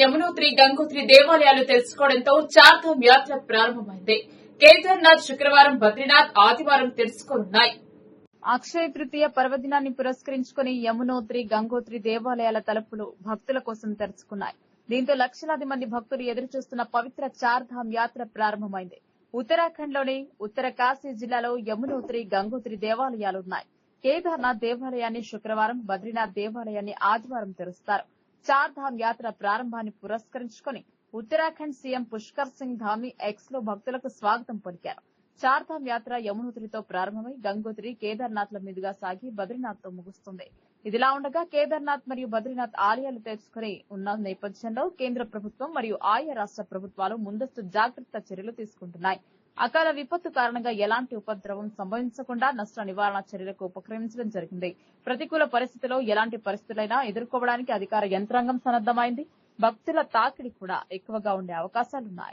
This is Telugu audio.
యమునోత్రి గంగోత్రి దేవాలయాలు తెలుసుకోవడంతో చార్ధామ్ యాత్ర ప్రారంభమైంది. కేదార్నాథ్ శుక్రవారం బద్రీనాథ్ ఆదివారం తెలుసుకోనున్నాయి. అక్షయ తృతీయ పర్వదినాన్ని పురస్కరించుకుని యమునోత్రి గంగోత్రి దేవాలయాల తలుపులు భక్తుల కోసం తెరుచుకున్నాయి. దీంతో లక్షలాది మంది భక్తులు ఎదురుచూస్తున్న పవిత్ర చార్ధామ్ యాత్ర ప్రారంభమైంది. ఉత్తరాఖండ్లోని ఉత్తర కాశీ జిల్లాలో యమునోత్రి గంగోత్రి దేవాలయాలున్నాయి. కేదార్నాథ్ దేవాలయాన్ని శుక్రవారం బద్రీనాథ్ దేవాలయాన్ని ఆదివారం తెరుస్తారు. చార్ధామ్ యాత్ర ప్రారంభాన్ని పురస్కరించుకుని ఉత్తరాఖండ్ సీఎం పుష్కర్ సింగ్ ధామి ఎక్స్లో భక్తులకు స్వాగతం పలికారు. చార్ధామ్ యాత్ర యమునోత్రితో ప్రారంభమై గంగోత్రి కేదార్నాథ్ల మీదుగా సాగి బద్రీనాథ్తో ముగుస్తుంది. ఇదిలా ఉండగా కేదార్నాథ్ మరియు బద్రీనాథ్ ఆలయాలు తెరుచుకుని ఉన్న నేపథ్యంలో కేంద్ర ప్రభుత్వం మరియు ఆయా రాష్ట ప్రభుత్వాలు ముందస్తు జాగ్రత్త చర్యలు తీసుకుంటున్నాయి. అకాల విపత్తు కారణంగా ఎలాంటి ఉపద్రవం సంభవించకుండా నష్ట నివారణ చర్యలకు ఉపక్రమించడం జరిగింది. ప్రతికూల పరిస్థితిలో ఎలాంటి పరిస్థితులైనా ఎదుర్కోవడానికి అధికార యంత్రాంగం సన్నద్దమైంది భక్తుల తాకిడి కూడా ఎక్కువగా ఉండే అవకాశాలున్నాయి.